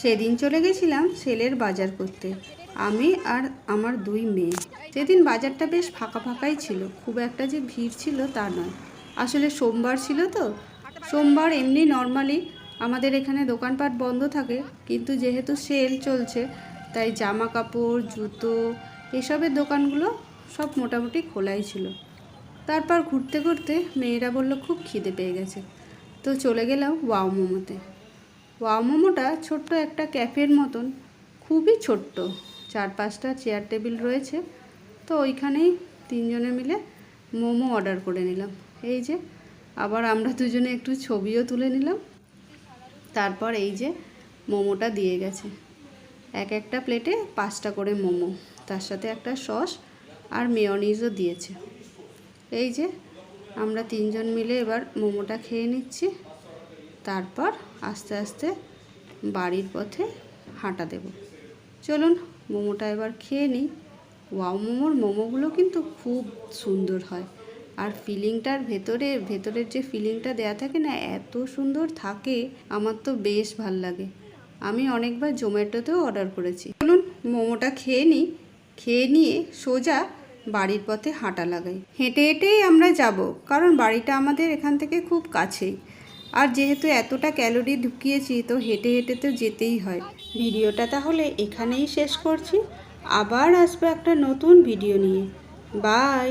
সেদিন চলে গেছিলাম সেলের বাজার করতে। আমি আর আমার দুই মেয়ে। সেদিন বাজারটা বেশ ফাঁকা ফাঁকাই ছিল, খুব একটা যে ভিড় ছিল তা নয়। আসলে সোমবার ছিল তো। সোমবার এমনি নর্মালি আমাদের এখানে দোকানপাট বন্ধ থাকে, কিন্তু যেহেতু সেল চলছে, তাই জামা কাপড় জুতো এসবের দোকানগুলো সব মোটামুটি খোলাই ছিল। তারপর ঘুরতে ঘুরতে মেয়েরা বলল, খুব খিদে পেয়ে গেছে। তো চলে গেলাম ওয়াও মোমোতে। ওয়াও মোমোটা ছোট্ট একটা ক্যাফের মতন, খুবই ছোট্ট। চার পাঁচটা চেয়ার টেবিল রয়েছে। তো ওইখানেই তিনজনে মিলে মোমো অর্ডার করে নিলাম। এই যে, আবার আমরা দুজনে একটু ছবিও তুলে নিলাম। তারপর এই যে, মোমোটা দিয়ে গেছে। এক একটা প্লেটে পাঁচটা করে মোমো। তার সাথে একটা সস আর মেয়নিজও দিয়েছে। এই যে, আমরা তিনজন মিলে এবার মোমোটা খেয়ে নিচ্ছি। তারপর আস্তে আস্তে বাড়ির পথে হাঁটা দেব। চলুন, মোমোটা এবার খেয়ে নিই। ওয়াও, মোমোর মোমোগুলো কিন্তু খুব সুন্দর হয়। আর ফিলিংটার ভেতরে, ভেতরের যে ফিলিংটা দেয়া থাকে না, এত সুন্দর থাকে, আমার তো বেশ ভালো লাগে। আমি অনেকবার জোম্যাটোতেও অর্ডার করেছি। চলুন, মোমোটা খেয়ে নিই। খেয়ে নিয়ে সোজা বাড়ির পথে হাঁটা লাগাই। হেঁটে হেঁটেই আমরা যাব, কারণ বাড়িটা আমাদের এখান থেকে খুব কাছেই। আর যেহেতু এতটা ক্যালোরি ঢুকিয়েছি, তো হেঁটে হেঁটে তো যেতেই হয়। ভিডিওটা তাহলে এখানেই শেষ করছি। আবার আসবে একটা নতুন ভিডিও নিয়ে। বাই!